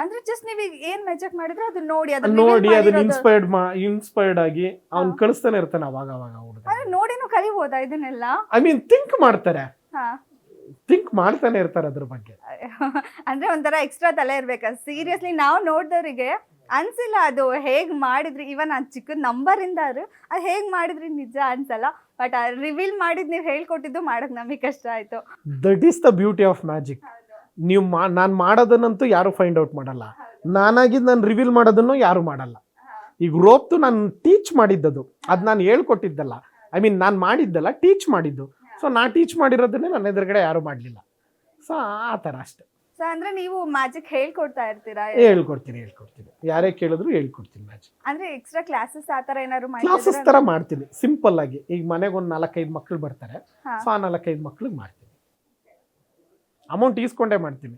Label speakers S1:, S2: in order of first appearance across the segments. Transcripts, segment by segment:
S1: ಅಂದ್ರೆ ಜಸ್ಟ್ ನೀವು ಏನ್ ಮೆಜೆಕ್ಟ್ ಮಾಡಿದ್ರೆ ಅದನ್ನ ನೋಡಿ ಅದನ್ನ
S2: ನೋಡಿ ಅದನ್ನ ಇನ್ಸ್ಪೈರ್ಡ್ ಮಾ ಇನ್ಸ್ಪೈರ್ಡ್ ಆಗಿ ಅವ್ನ್. ಕಳಿಸ್ತಾನೆ ಇರ್ತಾನೆ ಅವಾಗ ಅವಾಗ ಹುಡುಗ.
S1: ಅಂದ್ರೆ ನೋಡಿನೂ ಕಲಿಬೋದಾ ಇದನ್ನೆಲ್ಲ?
S2: ಐ ಮೀನ್ ಥಿಂಕ್ ಮಾಡ್ತಾರೆ.
S1: ಹಾ.
S2: ಥಿಂಕ್ ಮಾಡ್ತಾನೆ ಇರ್ತಾರೆ ಅದ್ರ ಬಗ್ಗೆ.
S1: ಅಂದ್ರೆ ಒಂಥರ ಎಕ್ಸ್ಟ್ರಾ ತಲೆ ಇರ್ಬೇಕ. ಸೀರಿಯಸ್ಲಿ ನಾವು ನೋಡಿದವರಿಗೆ ಅನ್ಸಿಲ್ಲ ಅದು ಹೇಗ್ ಮಾಡಿದ್ರಿ. ಇವನ್ ಆ ಚಿಕ್ಕ ನಂಬರ್ ಇಂದ ಅದು ಹೇಗ್ ಮಾಡಿದ್ರಿ ನಿಜ ಅನ್ಸಲ್ಲ. ಬಟ್ ರಿವೀಲ್ ಮಾಡಿದ್ ನೀವು ಹೇಳ್ಕೊಟ್ಟಿದ್ದು ಮಾಡಕ್ ನಮಗೆ ಕಷ್ಟ ಆಯ್ತು.
S2: That is the beauty of magic ನೀವು ಮಾ ನಾನು ಮಾಡೋದನ್ನಂತೂ ಯಾರು ಫೈಂಡ್ ಔಟ್ ಮಾಡಲ್ಲ. ನಾನಾಗಿದ್ದು ನಾನು ರಿವೀಲ್ ಮಾಡೋದನ್ನು ಯಾರು ಮಾಡಲ್ಲ. ಈಗ ರೋಪ್ತು ನಾನು ಟೀಚ್ ಮಾಡಿದ್ದದು ಅದು ನಾನು ಹೇಳ್ಕೊಟ್ಟಿದ್ದಲ್ಲ. ಐ ಮೀನ್ ನಾನು ಮಾಡಿದ್ದಲ್ಲ ಟೀಚ್ ಮಾಡಿದ್ದು. ಸೊ ನಾ ಟೀಚ್ ಮಾಡಿರೋದನ್ನೇ ನನ್ನ ಎದುರುಗಡೆ ಯಾರು ಮಾಡಲಿಲ್ಲ. ಸೊ ಆ ಥರ ಅಷ್ಟೆ.
S1: ಸೊ ಅಂದ್ರೆ ನೀವು ಮ್ಯಾಜಿಕ್ ಹೇಳ್ಕೊಡ್ತಾ ಇರ್ತೀರಾ?
S2: ಹೇಳ್ಕೊಡ್ತೀನಿ ಹೇಳ್ಕೊಡ್ತೀನಿ. ಯಾರೇ ಕೇಳಿದ್ರು ಹೇಳ್ಕೊಡ್ತೀನಿ ಮ್ಯಾಜಿಕ್
S1: ಅಂದ್ರೆ ಎಕ್ಸ್ಟ್ರಾ ಕ್ಲಾಸಸ್ ಆ ಥರ ಏನಾದ್ರು
S2: ಕ್ಲಾಸಸ್? ಥರ ಮಾಡ್ತೀನಿ. ಸಿಂಪಲ್ ಆಗಿ. ಈಗ ಮನೆಗೆ ಒಂದು ನಾಲ್ಕೈದು ಮಕ್ಳು ಬರ್ತಾರೆ. ಸೊ ಆ ನಾಲ್ಕೈದು ಮಕ್ಳಿಗೆ ಮಾಡ್ತೀನಿ. ಅಮೌಂಟ್ ಈಸ್ಕೊಂಡೇ ಮಾಡ್ತೀನಿ.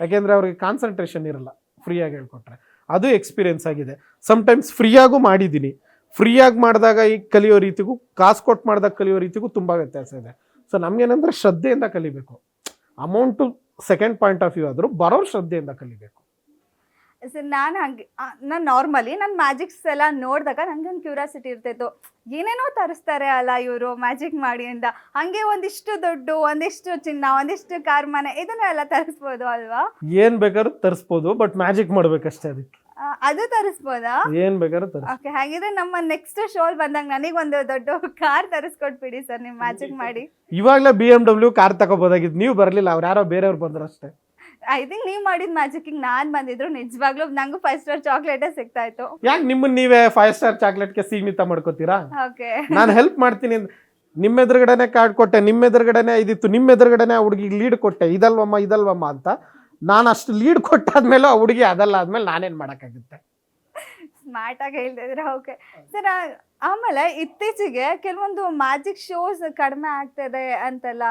S2: ಯಾಕೆಂದರೆ ಅವ್ರಿಗೆ ಕಾನ್ಸಂಟ್ರೇಷನ್ ಇರಲ್ಲ. ಫ್ರೀಯಾಗಿ ಹೇಳ್ಕೊಟ್ರೆ. ಅದು ಎಕ್ಸ್ಪೀರಿಯನ್ಸ್ ಆಗಿದೆ. ಸಮ್ಟೈಮ್ಸ್ ಫ್ರೀಯಾಗೂ ಮಾಡಿದ್ದೀನಿ. ಫ್ರೀಯಾಗಿ ಮಾಡಿದಾಗ ಈಗ ಕಲಿಯೋ ರೀತಿಗೂ, ಕಾಸು ಕೊಟ್ಟು ಮಾಡಿದಾಗ ಕಲಿಯೋ ರೀತಿಗೂ ತುಂಬ ವ್ಯತ್ಯಾಸ ಇದೆ. ಸೊ ನಮಗೇನಂದ್ರೆ ಶ್ರದ್ಧೆಯಿಂದ ಕಲಿಬೇಕು. Amount second point of view ಆದರೂ ಬರೋರು ಶ್ರದ್ಧೆಯಿಂದ ಕಲಿಬೇಕು.
S1: ನಾನು ಹಂಗೆ ನಾನು ನಾರ್ಮಲಿ ನಾನು ಮ್ಯಾಜಿಕ್ಸ್ ಎಲ್ಲ ನೋಡಿದಾಗ ನನಗೊಂದು ಕ್ಯೂರಿಯಾಸಿಟಿ ಇರ್ತಿತ್ತು. ಏನೇನೋ ತರಿಸ್ತಾರೆ ಅಲ್ಲ ಇವರು ಮ್ಯಾಜಿಕ್ ಮಾಡಿ ಅಂತ. ಹಂಗೆ ಒಂದಿಷ್ಟು ದುಡ್ಡು ಒಂದಿಷ್ಟು ಚಿನ್ನ ಒಂದಿಷ್ಟು ಕಾರ್ ಮನೆ ಇದನ್ನೆಲ್ಲ ತರಿಸ್ಬೋದು ಅಲ್ವಾ?
S2: ಏನು ಬೇಕಾದ್ರೂ ತರಿಸ್ಬೋದು ಬಟ್ ಮ್ಯಾಜಿಕ್ ಮಾಡಬೇಕಷ್ಟೇ ಅದಕ್ಕೆ.
S1: ಅದು ತರಿಸ್ಬೋದಾ?
S2: ಏನು ಬೇಕಾದ್ರೂ ತರಿಸ್
S1: ಓಕೆ ಹಾಗಿದ್ರೆ ನಮ್ಮ ನೆಕ್ಸ್ಟ್ ಶೋಲ್ ಬಂದಾಗ ನನಗೊಂದು ದೊಡ್ಡ ಕಾರ್ ತರಿಸ್ಕೊಟ್ಬಿಡಿ ಸರ್ ನೀವು ಮ್ಯಾಜಿಕ್ ಮಾಡಿ.
S2: ಇವಾಗಲೇ ಬಿ ಎಂ ಡಬ್ಲ್ಯೂ ಕಾರ್ ತಗೋಬೋದಾಗಿತ್ತು. ನೀವು ಬರಲಿಲ್ಲ ಅವ್ರು ಯಾರೋ ಬೇರೆಯವ್ರು ಬಂದ್ರು ಅಷ್ಟೇ.
S1: ಐ ಥಿಂಕ್ ನೀವು ಮಾಡಿದ ಮ್ಯಾಜಿಕ್ಗೆ ನಾನು ಬಂದಿದ್ರು. ನಿಜವಾಗ್ಲೂ ನಂಗೂ ಫೈವ್ ಸ್ಟಾರ್ ಚಾಕ್ಲೇಟೇ ಸಿಗ್ತಾ ಇತ್ತು
S2: ಯಾಕೆ ನಿಮ್ಮನ್ನ ನೀವೇ ಫೈವ್ ಸ್ಟಾರ್ ಚಾಕ್ಲೇಟ್ಗೆ ಸೀಮಿತ ಮಾಡ್ಕೋತೀರಾ?
S1: ಓಕೆ
S2: ನಾನು ಹೆಲ್ಪ್ ಮಾಡ್ತೀನಿ ನಿಮ್ಮ ಎದುರುಗಡೆನೆ ಕಾರ್ಡ್ ಕೊಟ್ಟೆ ನಿಮ್ಮ ಎದುರುಗಡೆನೆ ಇದಿತ್ತು ನಿಮ್ಮ ಎದುರುಗಡೆನೆ ಆ ಹುಡುಗಿಗೆ ಲೀಡ್ ಕೊಟ್ಟೆ. ಇದಲ್ವಮ್ಮ ಇದಲ್ವಮ್ಮ ಅಂತ ನಾನು ಅಷ್ಟು ಲೀಡ್ ಕೊಟ್ಟಾದ್ಮೇಲೆ ಆ ಹುಡುಗಿ ಅದಲ್ಲ ಆದ್ಮೇಲೆ ನಾನೇನು ಮಾಡೋಕ್ಕಾಗುತ್ತೆ?
S1: ಸ್ಮಾರ್ಟ್ ಆಗಿ ಹೇಳ್ತಿದ್ರೆ ಓಕೆ ಸರ್ ಆಮೇಲೆ ಇತ್ತೀಚೆಗೆ ಕೆಲವೊಂದು ಮ್ಯಾಜಿಕ್ ಶೋಸ್ ಕಡಿಮೆ ಆಗ್ತದೆ ಅಂತೆಲ್ಲ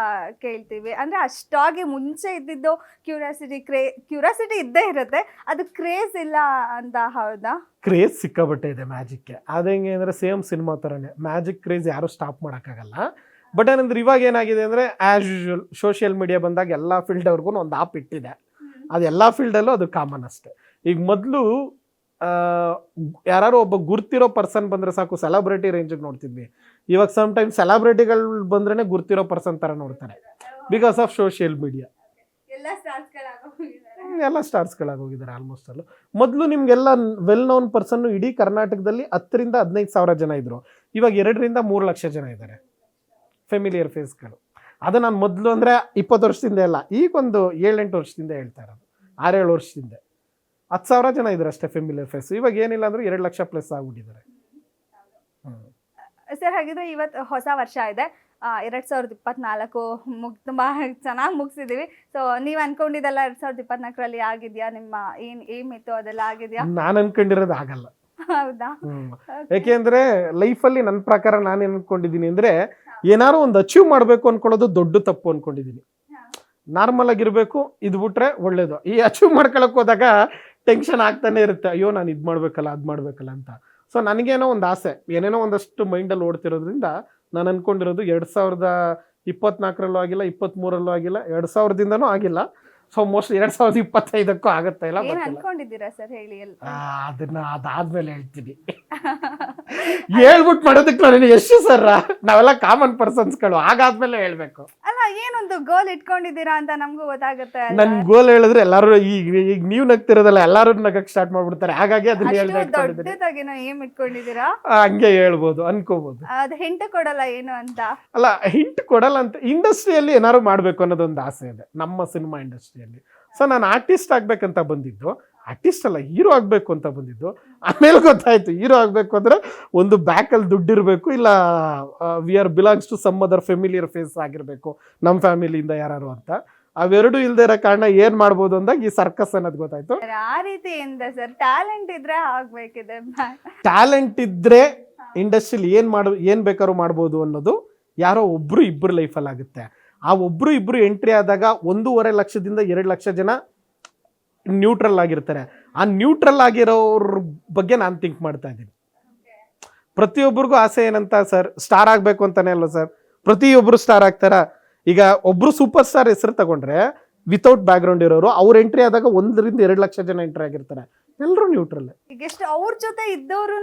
S1: ಕೇಳ್ತೀವಿ. ಅಂದರೆ ಅಷ್ಟಾಗಿ ಮುಂಚೆ ಇದ್ದಿದ್ದು ಕ್ಯೂರಿಯಾಸಿಟಿ ಕ್ರೇ ಕ್ಯೂರಿಯಾಸಿಟಿ ಇದ್ದೇ ಇರುತ್ತೆ. ಅದು ಕ್ರೇಜ್ ಇಲ್ಲ ಅಂತ ಹೌದಾ?
S2: ಕ್ರೇಜ್ ಸಿಕ್ಕಾಬಟ್ಟೆ ಇದೆ ಮ್ಯಾಜಿಕ್ಗೆ. ಅದು ಹೆಂಗೆ ಅಂದರೆ ಸೇಮ್ ಸಿನಿಮಾ ಥರನೇ. ಮ್ಯಾಜಿಕ್ ಕ್ರೇಜ್ ಯಾರೂ ಸ್ಟಾಪ್ ಮಾಡೋಕ್ಕಾಗಲ್ಲ. ಬಟ್ ಏನಂದ್ರೆ ಇವಾಗ ಏನಾಗಿದೆ ಅಂದರೆ ಆ್ಯಸ್ ಯೂಶುವಲ್ ಸೋಷಿಯಲ್ ಮೀಡಿಯಾ ಬಂದಾಗ ಎಲ್ಲ ಫೀಲ್ಡವ್ರಿಗೂ ಒಂದು ಆಪ್ ಇಟ್ಟಿದೆ. ಅದು ಎಲ್ಲ ಫೀಲ್ಡಲ್ಲೂ ಅದು ಕಾಮನ್ ಅಷ್ಟೇ. ಈಗ ಮೊದಲು ಯಾರು ಒಬ್ಬ ಗುರ್ತಿರೋ ಪರ್ಸನ್ ಬಂದರೆ ಸಾಕು ಸೆಲೆಬ್ರಿಟಿ ರೇಂಜಿಗೆ ನೋಡ್ತಿದ್ವಿ. ಇವಾಗ ಸಮ್ ಟೈಮ್ ಸೆಲೆಬ್ರಿಟಿಗಳು ಬಂದ್ರೇ ಗುರ್ತಿರೋ ಪರ್ಸನ್ ಥರ ನೋಡ್ತಾರೆ. ಬಿಕಾಸ್ ಆಫ್ ಸೋಷಿಯಲ್ ಮೀಡಿಯಾ
S1: ಎಲ್ಲ
S2: ಸ್ಟಾರ್ಸ್ ಸ್ಟಾರ್ಸ್ಗಳಾಗಿ ಹೋಗಿದ್ದಾರೆ ಆಲ್ಮೋಸ್ಟ್ ಅಲ್ಲೂ. ಮೊದಲು ನಿಮ್ಗೆಲ್ಲ ವೆಲ್ ನೋನ್ ಪರ್ಸನ್ ಇಡೀ ಕರ್ನಾಟಕದಲ್ಲಿ ಹತ್ತರಿಂದ ಹದಿನೈದು ಸಾವಿರ ಜನ ಇದ್ರು. ಇವಾಗ ಎರಡರಿಂದ ಮೂರು ಲಕ್ಷ ಜನ ಇದ್ದಾರೆ. ಫೆಮಿಲಿಯರ್ ಫೇಸ್ಗಳು ಅದು ನಾನು ಮೊದಲು ಅಂದರೆ ಇಪ್ಪತ್ತು ವರ್ಷದಿಂದ ಅಲ್ಲ ಈಗ ಒಂದು ಏಳೆಂಟು ವರ್ಷದಿಂದ ಹೇಳ್ತಾ ಇರೋದು. ಆರೇಳು ವರ್ಷದಿಂದ. ಹತ್ತು ಸಾವಿರ ಜನ ಇದ್ದಾರೆ ಅಷ್ಟೇ ಫೆಮಿಲಿಯರ್ ಫೇಸ್ ಇವಾಗ ಏನಿಲ್ಲ ಅಂದ್ರೆ ಎರಡು ಲಕ್ಷ ಪ್ಲಸ್ ಆಗ್ಬಿಟ್ಟಿದ್ದಾರೆ.
S1: ಸರ್ ಹಾಗಿದ್ರೆ ಇವತ್ತು ಹೊಸ ವರ್ಷ ಇದೆ. ಎರಡ್ ಸಾವಿರದ ಇಪ್ಪತ್ನಾಲ್ಕು ಮುಗ್ ತುಂಬಾ ಚೆನ್ನಾಗಿ ಮುಗಿಸಿದೀವಿ. ಸೊ ನೀವ್ ಅನ್ಕೊಂಡಿದ್ದೆಲ್ಲ ಎರಡ್ ಸಾವಿರದ ಇಪ್ಪತ್ನಾಲ್ಕರಲ್ಲಿ ಆಗಿದ್ಯಾ? ನಿಮ್ಮ ಏನ್ ಏಮ್ ಇತ್ತು ಅದೆಲ್ಲ ಆಗಿದ್ಯಾ?
S2: ನಾನು ಅನ್ಕೊಂಡಿರೋದು ಆಗಲ್ಲ
S1: ಹೌದಾ?
S2: ಯಾಕೆಂದ್ರೆ ಲೈಫ್ ಲೈಫಲ್ಲಿ ನನ್ನ ಪ್ರಕಾರ ನಾನು ಏನ್ ಅನ್ಕೊಂಡಿದ್ದೀನಿ ಅಂದ್ರೆ ಏನಾರು ಒಂದು ಅಚೀವ್ ಮಾಡ್ಬೇಕು ಅನ್ಕೊಳ್ಳೋದು ದೊಡ್ಡ ತಪ್ಪು ಅನ್ಕೊಂಡಿದ್ದೀನಿ. ನಾರ್ಮಲ್ ಆಗಿರ್ಬೇಕು ಇದು ಬಿಟ್ರೆ ಒಳ್ಳೇದು. ಈ ಅಚೀವ್ ಮಾಡ್ಕೊಳಕ್ ಹೋದಾಗ ಟೆನ್ಷನ್ ಆಗ್ತಾನೆ ಇರುತ್ತೆ. ಅಯ್ಯೋ ನಾನು ಇದು ಮಾಡ್ಬೇಕಲ್ಲ ಅದು ಮಾಡ್ಬೇಕಲ್ಲ ಅಂತ. ಸೊ ನನಗೇನೋ ಒಂದು ಆಸೆ. ಏನೇನೋ ಒಂದಷ್ಟು ಮೈಂಡಲ್ಲಿ ಓಡ್ತಿರೋದ್ರಿಂದ ನಾನು ಅನ್ಕೊಂಡಿರೋದು ಎರಡು ಸಾವಿರದ ಇಪ್ಪತ್ನಾಲ್ಕರಲ್ಲೂ ಆಗಿಲ್ಲ ಇಪ್ಪತ್ತ್ಮೂರಲ್ಲೂ ಆಗಿಲ್ಲ ಎರಡು ಸಾವಿರದಿಂದನೂ ಆಗಿಲ್ಲ. ಸೊ ಮೋಸ್ಟ್ ಎರಡು ಸಾವಿರದ ಇಪ್ಪತ್ತೈದಕ್ಕೂ ಆಗುತ್ತಾ ಇಲ್ಲ
S1: ಏನ್
S2: ಗೊತ್ತಿಲ್ಲ.
S1: ಅನ್ಕೊಂಡಿದ್ದೀರಾ ಸರ್ ಹೇಳಿ
S2: ಅದನ್ನ ಅದಾದ್ಮೇಲೆ ಹೇಳ್ತೀನಿ. ಹೇಳ್ಬಿಟ್ಟು ಮಾಡೋದಕ್ಕೆ ನಾನು ಎಷ್ಟು ಸರ್ ನಾವೆಲ್ಲ ಕಾಮನ್ ಪರ್ಸನ್ಸ್ಗಳು ಆಗಾದ್ಮೇಲೆ ಹೇಳ್ಬೇಕು.
S1: ಅಲ್ಲ ಏನೊಂದು ಗೋಲ್ ಇಟ್ಕೊಂಡಿದ್ದೀರಾ ಅಂತ ನಮಗೂ ಗೊತ್ತಾಗುತ್ತೆ?
S2: ನನ್ ಗೋಲ್ ಹೇಳಿದ್ರೆ ಎಲ್ಲಾರು ಈಗ ಈಗ ನೀವು ನಗ್ತಿರೋದಲ್ಲ ಎಲ್ಲಾರು ನಗಕ್ ಸ್ಟಾರ್ಟ್ ಮಾಡ್ಬಿಡ್ತಾರೆ. ಹಾಗಾಗಿ ಅದನ್ನ
S1: ಅಷ್ಟು
S2: ಹೇಳ್ದೆ ಇಟ್ಕೊಂಡಿದ್ದೀನಿ.
S1: ದೊಡ್ಡದಾಗೇನೋ ಏಮ್ ಇಟ್ಕೊಂಡಿದ್ದೀರಾ?
S2: ಹಂಗೆ ಹೇಳ್ಬೋದು ಅನ್ಕೋಬಹುದು
S1: ಅದು ಹಿಂಟ್ ಕೊಡಲ್ಲ ಏನು ಅಂತ?
S2: ಅಲ್ಲ ಹಿಂಟ್ ಕೊಡಲ್ಲ ಅಂತ ಇಂಡಸ್ಟ್ರಿಯಲ್ಲಿ ಏನಾದ್ರು ಮಾಡ್ಬೇಕು ಅನ್ನೋದೊಂದು ಆಸೆ ಇದೆ ನಮ್ಮ ಸಿನಿಮಾ ಇಂಡಸ್ಟ್ರಿಯಲ್ಲಿ ಸೊ ನಾನು ಆರ್ಟಿಸ್ಟ್ ಆಗ್ಬೇಕಂತ ಬಂದಿದ್ದು ಆರ್ಟಿಸ್ಟ್ ಅಲ್ಲ ಹೀರೋ ಆಗ್ಬೇಕು ಅಂತ ಬಂದಿದ್ದು. ಆಮೇಲೆ ಗೊತ್ತಾಯ್ತು ಹೀರೋ ಆಗ್ಬೇಕು ಅಂದ್ರೆ ಒಂದು ಬ್ಯಾಕಲ್ಲಿ ದುಡ್ಡಿರಬೇಕು ಇಲ್ಲ we are belongs to some other familiar face ಆಗಿರ್ಬೇಕು ನಮ್ಮ ಫ್ಯಾಮಿಲಿಯಿಂದ ಯಾರು ಅಂತ. ಅವೆರಡು ಇಲ್ದೇ ಇರೋ ಕಾರಣ ಏನ್ ಮಾಡ್ಬೋದು ಅಂದಾಗ ಈ ಸರ್ಕಸ್ ಅನ್ನೋದು ಗೊತ್ತಾಯ್ತು.
S1: ಆ ಸರ್ ಟ್ಯಾಲೆಂಟ್ ಇದ್ರೆ ಆಗ್ಬೇಕಿದೆ
S2: ಟ್ಯಾಲೆಂಟ್ ಇದ್ರೆ ಇಂಡಸ್ಟ್ರಿಲಿ ಏನ್ ಮಾಡ ಏನ್ ಬೇಕಾದ್ರೂ ಮಾಡ್ಬೋದು ಅನ್ನೋದು ಯಾರೋ ಒಬ್ರು ಇಬ್ರು ಲೈಫಲ್ಲಿ ಆಗುತ್ತೆ ಆ ಒಬ್ರು ಇಬ್ರು ಎಂಟ್ರಿ ಆದಾಗ ಒಂದೂವರೆ ಲಕ್ಷದಿಂದ ಎರಡು ಲಕ್ಷ ಜನ ನ್ಯೂಟ್ರಲ್ ಆಗಿರ್ತಾರೆ. ಆ ನ್ಯೂಟ್ರಲ್ ಆಗಿರೋರ ಬಗ್ಗೆ ನಾನು ಥಿಂಕ್ ಮಾಡ್ತಾ ಇದ್ದೀನಿ. ಪ್ರತಿಯೊಬ್ಬರಿಗೂ ಆಸೆ ಏನಂತ ಸರ್ ಸ್ಟಾರ್ ಆಗಬೇಕು ಅಂತಾನೆ ಅಲ್ಲ ಸರ್. ಪ್ರತಿಯೊಬ್ಬರು ಸ್ಟಾರ್ ಆಗ್ತಾರ? ಈಗ ಒಬ್ಬರು ಸೂಪರ್ ಸ್ಟಾರ್ ಹೆಸರು ತಗೊಂಡ್ರೆ ವಿತೌಟ್ ಬ್ಯಾಕ್ಗ್ರೌಂಡ್ ಇರೋರು ಅವ್ರು ಎಂಟ್ರಿ ಆದಾಗ ಒಂದರಿಂದ ಎರಡು ಲಕ್ಷ ಜನ ಎಂಟ್ರಿ ಆಗಿರ್ತಾರೆ. ಎಲ್ಲರೂ ನ್ಯೂಟ್ರಲ್
S1: ಅವ್ರ ಜೊತೆ ಇದ್ದವರು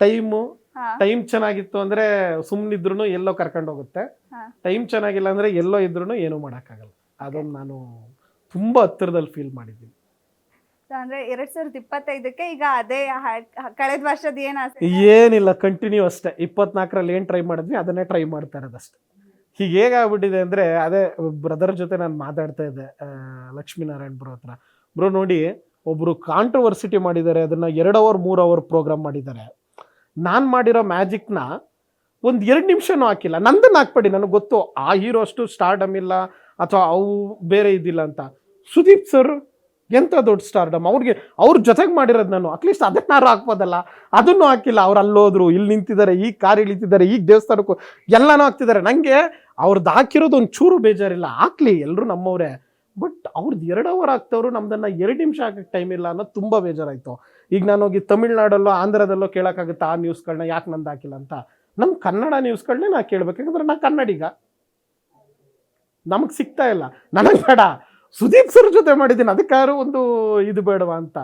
S2: ಟೈಮು ಟೈಮ್ ಚೆನ್ನಾಗಿತ್ತು ಅಂದ್ರೆ ಸುಮ್ಮನಿದ್ರು ಎಲ್ಲೋ ಕರ್ಕೊಂಡು ಹೋಗುತ್ತೆ. ಟೈಮ್ ಚೆನ್ನಾಗಿಲ್ಲ ಅಂದ್ರೆ ಎಲ್ಲೋ ಇದ್ರು ಏನೂ ಮಾಡೋಕ್ಕಾಗಲ್ಲ. ಅದೊಂದು ನಾನು ತುಂಬಾ ಹತ್ತಿರದಲ್ಲಿ ಫೀಲ್ ಮಾಡಿದ್ದೀನಿ.
S1: ಅಂದ್ರೆ ಎರಡ್ ಸಾವಿರದ ಇಪ್ಪತ್ತೈದಕ್ಕೆ ಈಗ ಅದೇ ಕಳೆದ ವರ್ಷದ ಏನ್ ಆಸೆ?
S2: ಏನಿಲ್ಲ ಕಂಟಿನ್ಯೂ ಅಷ್ಟೇ. ಇಪ್ಪತ್ನಾಲ್ಕರಲ್ಲಿ ಏನು ಟ್ರೈ ಮಾಡಿದ್ವಿ ಅದನ್ನೇ ಟ್ರೈ ಮಾಡ್ತಾ ಇರೋದಷ್ಟೇ. ಹೀಗೆ ಹೇಗಾಗ್ಬಿಟ್ಟಿದೆ ಅಂದರೆ ಅದೇ ಬ್ರದರ್ ಜೊತೆ ನಾನು ಮಾತಾಡ್ತಾ ಇದ್ದೆ ಲಕ್ಷ್ಮೀನಾರಾಯಣ್ ಬ್ರೋ ಹತ್ರ. ಬ್ರೋ ನೋಡಿ ಒಬ್ಬರು ಕಾಂಟ್ರವರ್ಸಿಟಿ ಮಾಡಿದ್ದಾರೆ ಅದನ್ನು ಎರಡು ಅವರ್ ಮೂರು ಅವರ್ ಪ್ರೋಗ್ರಾಮ್ ಮಾಡಿದ್ದಾರೆ. ನಾನು ಮಾಡಿರೋ ಮ್ಯಾಜಿಕ್ನ ಒಂದು ಎರಡು ನಿಮಿಷನೂ ಹಾಕಿಲ್ಲ. ನಂದನ್ನು ಹಾಕ್ಬೇಡಿ ನನಗೆ ಗೊತ್ತು ಆ ಹೀರೋ ಅಷ್ಟು ಸ್ಟಾರ್ಡಮ್ ಇಲ್ಲ ಅಥವಾ ಅವು ಬೇರೆ ಇದಿಲ್ಲ ಅಂತ. ಸುದೀಪ್ ಸರ್ ಎಂಥ ದೊಡ್ಡ ಸ್ಟಾರ್ಡಮ್ ಅವ್ರಿಗೆ, ಅವ್ರ ಜೊತೆಗೆ ಮಾಡಿರೋದು ನಾನು. ಅಟ್ಲೀಸ್ಟ್ ಅದನ್ನಾರು ಹಾಕ್ಬೋದಲ್ಲ? ಅದನ್ನು ಹಾಕಿಲ್ಲ. ಅವ್ರು ಅಲ್ಲೋದ್ರು, ಇಲ್ಲಿ ನಿಂತಿದ್ದಾರೆ ಈಗ ಕಾರ್ ಇಳಿತಿದ್ದಾರೆ ಈಗ ದೇವಸ್ಥಾನಕ್ಕೂ ಎಲ್ಲನೂ ಹಾಕ್ತಿದ್ದಾರೆ ನನಗೆ ಅವ್ರದ್ದು ಹಾಕಿರೋದು ಒಂದು ಚೂರು ಬೇಜಾರಿಲ್ಲ. ಹಾಕ್ಲಿ ಎಲ್ಲರೂ ನಮ್ಮವರೇ. ಬಟ್ ಅವ್ರದ್ದು ಎರಡು ಅವರ್ ಹಾಕ್ತವ್ರು ನಮ್ದನ್ನ ಎರಡು ನಿಮಿಷ ಹಾಕಕ್ಕೆ ಟೈಮ್ ಇಲ್ಲ ಅನ್ನೋದು ತುಂಬ ಬೇಜಾರಾಯಿತು. ಈಗ ನಾನು ಹೋಗಿ ತಮಿಳ್ನಾಡಲ್ಲೋ, ಆಂಧ್ರದಲ್ಲೋ ಕೇಳೋಕ್ಕಾಗುತ್ತೆ ಆ ನ್ಯೂಸ್ಗಳನ್ನ ಯಾಕೆ ನಂದು ಹಾಕಿಲ್ಲ ಅಂತ? ನಮ್ಮ ಕನ್ನಡ ನ್ಯೂಸ್ಗಳನ್ನೇ ನಾ ಕೇಳ್ಬೇಕು. ಯಾಕಂದ್ರೆ ನಾ ಕನ್ನಡಿಗ. ನಮಗೆ ಸಿಗ್ತಾ ಇಲ್ಲ. ನನಗೆ ಬೇಡ. ಸುದೀಪ್ ಸರ್ ಜೊತೆ ಮಾಡಿದ್ದೀನಿ. ಅದಕ್ಕಾದ್ರೂ ಒಂದು ಇದು ಬೇಡವಾ ಅಂತ.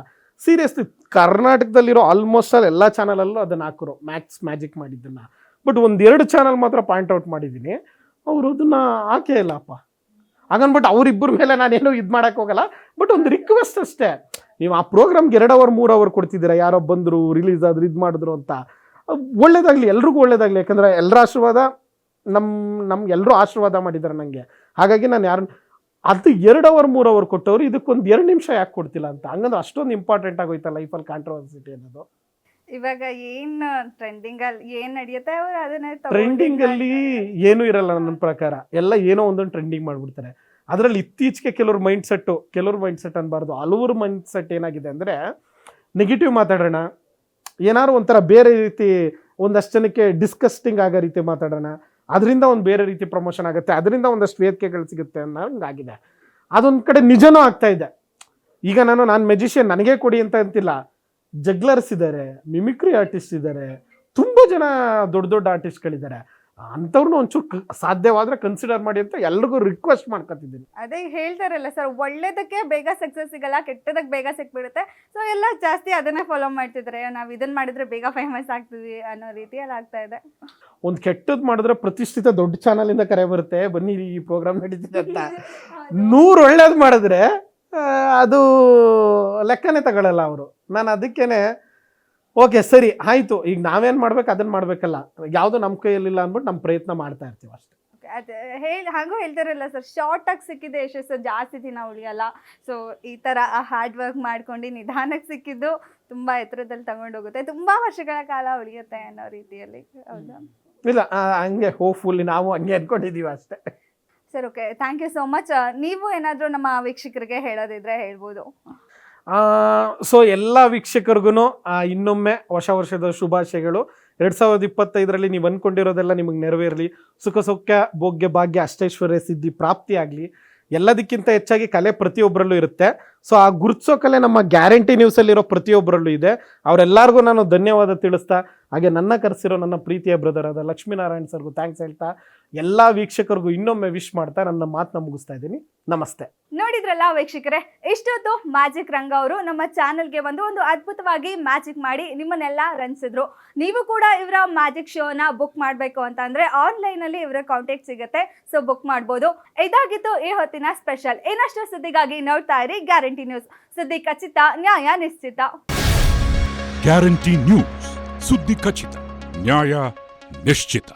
S2: ಸೀರಿಯಸ್ಲಿ ಕರ್ನಾಟಕದಲ್ಲಿರೋ ಆಲ್ಮೋಸ್ಟ್ ಆಲ್ ಎಲ್ಲ ಚಾನಲಲ್ಲೂ ಅದನ್ನು ಹಾಕಿರೋ. ಮ್ಯಾಕ್ಸ್ ಮ್ಯಾಜಿಕ್ ಮಾಡಿದ್ದನ್ನು. ಬಟ್ ಒಂದೆರಡು ಚಾನಲ್ ಮಾತ್ರ ಪಾಯಿಂಟ್ ಔಟ್ ಮಾಡಿದ್ದೀನಿ. ಅವರು ಅದನ್ನ ಹಾಕೇ ಇಲ್ಲಪ್ಪ. ಹಾಗನ್ಬಿಟ್ಟು ಅವರಿಬ್ಬರ ಮೇಲೆ ನಾನೇನು ಇದು ಮಾಡೋಕ್ಕೋಗಲ್ಲ ಬಟ್ ಒಂದು ರಿಕ್ವೆಸ್ಟ್ ಅಷ್ಟೇ. ನೀವು ಆ ಪ್ರೋಗ್ರಾಮ್ಗೆ ಎರಡು ಅವರ್ ಮೂರು ಅವರ್ ಕೊಡ್ತಿದ್ದೀರಾ? ಯಾರೋ ಬಂದರು ರಿಲೀಸ್ ಆದ್ರು, ಇದು ಮಾಡಿದ್ರು ಅಂತ. ಒಳ್ಳೇದಾಗಲಿ ಒಳ್ಳೇದಾಗ್ಲಿ ಎಲ್ರಿಗೂ ಒಳ್ಳೇದಾಗಲಿ. ಯಾಕಂದರೆ ಎಲ್ಲರ ಆಶೀರ್ವಾದ ನಮ್ಮ ನಮ್ಗೆ ಎಲ್ಲರೂ ಆಶೀರ್ವಾದ ಮಾಡಿದ್ದಾರೆ ನನಗೆ ಹಾಗಾಗಿ ನಾನು ಯಾರು ಅದು ಎರಡು ಅವರ್ ಮೂರು ಅವರ್ ಕೊಟ್ಟವರು ಇದಕ್ಕೊಂದು ಎರಡು ನಿಮಿಷ ಯಾಕೆ ಕೊಡ್ತಿಲ್ಲ ಅಂತ. ಹಂಗಂದ್ರೆ ಅಷ್ಟೊಂದು ಇಂಪಾರ್ಟೆಂಟ್ ಆಗೋಯ್ತಾ ಲೈಫಲ್ಲಿ ಕಾಂಟ್ರವರ್ಸಿಟಿ ಅನ್ನೋದು.
S1: ಇವಾಗ ಏನ್ ಟ್ರೆಂಡಿಂಗ್ ಅಲ್ಲಿ ಏನ್ ನಡೆಯುತ್ತೆ ಅವರು ಅದನ್ನೇ
S2: ಟ್ರೆಂಡಿಂಗ್ ಅಲ್ಲಿ. ಏನೂ ಇರಲ್ಲ ನನ್ನ ಪ್ರಕಾರ. ಎಲ್ಲ ಏನೋ ಒಂದೊಂದು ಟ್ರೆಂಡಿಂಗ್ ಮಾಡ್ಬಿಡ್ತಾರೆ. ಅದರಲ್ಲಿ ಇತ್ತೀಚೆಗೆ ಕೆಲವ್ರ ಮೈಂಡ್ ಸೆಟ್ಟು ಕೆಲವ್ರ ಮೈಂಡ್ ಸೆಟ್ ಅನ್ಬಾರ್ದು. ಹಲವರು ಮೈಂಡ್ ಸೆಟ್ ಏನಾಗಿದೆ ಅಂದರೆ ನೆಗೆಟಿವ್ ಮಾತಾಡೋಣ. ಏನಾದ್ರು ಒಂಥರ ಬೇರೆ ರೀತಿ ಒಂದಷ್ಟು ಜನಕ್ಕೆ ಡಿಸ್ಕಸ್ಟಿಂಗ್ ಆಗೋ ರೀತಿ ಮಾತಾಡೋಣ. ಅದರಿಂದ ಒಂದು ಬೇರೆ ರೀತಿ ಪ್ರಮೋಷನ್ ಆಗುತ್ತೆ, ಅದರಿಂದ ಒಂದಷ್ಟು ವೇದಿಕೆಗಳು ಸಿಗುತ್ತೆ ಅನ್ನೋ ಹಂಗಾಗಿದೆ. ಅದೊಂದು ಕಡೆ ನಿಜನೂ ಆಗ್ತಾ ಇದೆ. ಈಗ ನಾನು ನಾನು ಮೆಜಿಷಿಯನ್ ನನಗೆ ಕೊಡಿ ಅಂತ ಅಂತಿಲ್ಲ. ಜಗ್ಲರ್ಸ್ ಇದ್ದಾರೆ ಮಿಮಿಕ್ರಿ ಆರ್ಟಿಸ್ಟ್ ಇದ್ದಾರೆ ತುಂಬ ಜನ ದೊಡ್ಡ ದೊಡ್ಡ ಆರ್ಟಿಸ್ಟ್ಗಳಿದ್ದಾರೆ ಅಂಥವ್ರನ್ನ ಒಂಚೂರು ಸಾಧ್ಯವಾದ್ರೆ ಕನ್ಸಿಡರ್ ಮಾಡಿ ಅಂತ ಎಲ್ರಿಗೂ ರಿಕ್ವೆಸ್ಟ್ ಮಾಡ್ಕೊತಿದ್ದೀನಿ.
S1: ಅದೇ ಹೇಳ್ತಾರಲ್ಲ ಸರ್ ಒಳ್ಳೇದಕ್ಕೆ ಬೇಗ ಸಕ್ಸಸ್ ಸಿಗಲ್ಲ ಕೆಟ್ಟದಕ್ಕೆ ಬೇಗ ಸಿಕ್ಬಿಡುತ್ತೆ. ಸೊ ಎಲ್ಲ ಜಾಸ್ತಿ ಅದನ್ನೇ ಫಾಲೋ ಮಾಡ್ತಿದ್ರೆ. ನಾವು ಇದನ್ನ ಮಾಡಿದ್ರೆ ಬೇಗ ಫೇಮಸ್ ಆಗ್ತೀವಿ ಅನ್ನೋ ರೀತಿಯಲ್ಲಿ ಆಗ್ತಾ ಇದೆ.
S2: ಒಂದು ಕೆಟ್ಟದ್ದು ಮಾಡಿದ್ರೆ ಪ್ರತಿಷ್ಠಿತ ದೊಡ್ಡ ಚಾನಲಿಂದ ಕರೆ ಬರುತ್ತೆ. ಬನ್ನಿ ಈ ಪ್ರೋಗ್ರಾಮ್ ನಡೀತಿದೆ ಅಂತ. ನೂರು ಒಳ್ಳೇದು ಮಾಡಿದ್ರೆ ಅದು ಲೆಕ್ಕನೇ ತಗೊಳ್ಳಲ್ಲ ಅವರು. ನಾನು ಅದಕ್ಕೇನೆ ಓಕೆ ಸರಿ ಆಯಿತು. ಈಗ ನಾವೇನು ಮಾಡ್ಬೇಕು ಅದನ್ನು ಮಾಡಬೇಕಲ್ಲ. ಯಾವುದು ನಮ್ಮ ಕೈಯಲ್ಲಿಲ್ಲ ಅಂದ್ಬಿಟ್ಟು ನಮ್ಮ ಪ್ರಯತ್ನ ಮಾಡ್ತಾ ಇರ್ತೀವಿ ಅಷ್ಟೇ.
S1: ಅದೇ ಹೇಳಿ ಹಾಗೂ ಹೇಳ್ತಾರಲ್ಲ ಸರ್ ಶಾರ್ಟ್ ಆಗಿ ಸಿಕ್ಕಿದೆ ಯಶಸ್ಸು ಜಾಸ್ತಿ ದಿನ ಉಳಿಯಲ್ಲ. ಸೊ ಈ ತರ ಹಾರ್ಡ್ ವರ್ಕ್ ಮಾಡ್ಕೊಂಡು ನಿಧಾನಕ್ಕೆ ಸಿಕ್ಕಿದ್ದು ತುಂಬಾ ಎತ್ತರದಲ್ಲಿ ತಗೊಂಡೋಗುತ್ತೆ ತುಂಬಾ ವರ್ಷಗಳ ಕಾಲ ಉಳಿಯುತ್ತೆ ಅನ್ನೋ ರೀತಿಯಲ್ಲಿ ಹೌದಾ?
S2: ಇಲ್ಲ ಹಂಗೆ ಹಂಗೆ ಹೋಪ್ಫುಲ್ಲಿ ನಾವು ಹಂಗೆ ಅನ್ಕೊಂಡಿದ್ದೀವಿ ಅಷ್ಟೇ.
S1: Sir okay thank you so much ನೀವು ಏನಾದರೂ ನಮ್ಮ ವೀಕ್ಷಕರಿಗೆ ಹೇಳೋದಿದ್ರೆ ಹೇಳ್ಬೋದು.
S2: ಸೊ ಎಲ್ಲ ವೀಕ್ಷಕರಿಗೂ ಇನ್ನೊಮ್ಮೆ ಹೊಸ ವರ್ಷದ ಶುಭಾಶಯಗಳು. ಎರಡು ಸಾವಿರದ ಇಪ್ಪತ್ತೈದರಲ್ಲಿ ನೀವು ಅಂದ್ಕೊಂಡಿರೋದೆಲ್ಲ ನಿಮಗೆ ನೆರವೇರಲಿ. ಸುಖ ಸೌಖ್ಯ ಭೋಗ್ಯ ಭಾಗ್ಯ, ಅಷ್ಟೈಶ್ವರ್ಯ ಸಿದ್ಧಿ ಪ್ರಾಪ್ತಿಯಾಗಲಿ ಎಲ್ಲದಕ್ಕಿಂತ ಹೆಚ್ಚಾಗಿ ಕಲೆ ಪ್ರತಿಯೊಬ್ಬರಲ್ಲೂ ಇರುತ್ತೆ. ಸೊ ಆ ಗುರುತಿಸೋ ಕಲೆ ನಮ್ಮ ಗ್ಯಾರಂಟಿ ನ್ಯೂಸಲ್ಲಿರೋ ಪ್ರತಿಯೊಬ್ಬರಲ್ಲೂ ಇದೆ. ಅವರೆಲ್ಲರಿಗೂ ನಾನು ಧನ್ಯವಾದ ತಿಳಿಸ್ತಾ, ಹಾಗೆ ನನ್ನ ಕರೆಸಿರೋ ನನ್ನ ಪ್ರೀತಿಯ ಬ್ರದರ್ ಆದ ಲಕ್ಷ್ಮೀನಾರಾಯಣ್ ಸರ್ಗೂ ಥ್ಯಾಂಕ್ಸ್ ಹೇಳ್ತಾ ಎಲ್ಲ ವೀಕ್ಷಕರಿಗೂ ಇನ್ನೊಮ್ಮೆ ವಿಶ್ ಮಾಡ್ತಾ ನನ್ನ ಮಾತನ್ನ ಮುಗಿಸ್ತಾ ಇದ್ದೀನಿ. ನಮಸ್ತೆ.
S1: ನೋಡಿದ್ರಲ್ಲ ವೀಕ್ಷಕರೇ ಇಷ್ಟೊತ್ತು ಮ್ಯಾಜಿಕ್ ರಂಗ ಅವರು ನಮ್ಮ ಚಾನೆಲ್ಗೆ ಬಂದು ಒಂದು ಅದ್ಭುತವಾಗಿ ಮ್ಯಾಜಿಕ್ ಮಾಡಿ ನಿಮ್ಮನ್ನೆಲ್ಲ ರಂಜಿಸಿದ್ರು ನೀವು ಕೂಡ ಇವರ ಮ್ಯಾಜಿಕ್ ಶೋನ ಬುಕ್ ಮಾಡಬೇಕು ಅಂತ ಅಂದ್ರೆ ಆನ್ಲೈನ್ ಅಲ್ಲಿ ಇವರ ಕಾಂಟ್ಯಾಕ್ಟ್ ಸಿಗುತ್ತೆ ಸೊ ಬುಕ್ ಮಾಡ್ಬೋದು. ಇದಾಗಿತ್ತು ಈ ಹೊತ್ತಿನ ಸ್ಪೆಷಲ್ ಇನ್ನಷ್ಟು ಸುದ್ದಿಗಾಗಿ ನೋಡ್ತಾ ಇರಿ ಗ್ಯಾರಂಟಿ ನ್ಯೂಸ್ ಸುದ್ದಿ ಖಚಿತ ನ್ಯಾಯ ನಿಶ್ಚಿತ.
S3: ಗ್ಯಾರಂಟಿ ನ್ಯೂಸ್ ಸುದ್ದಿ ಖಚಿತ ನ್ಯಾಯ ನಿಶ್ಚಿತ.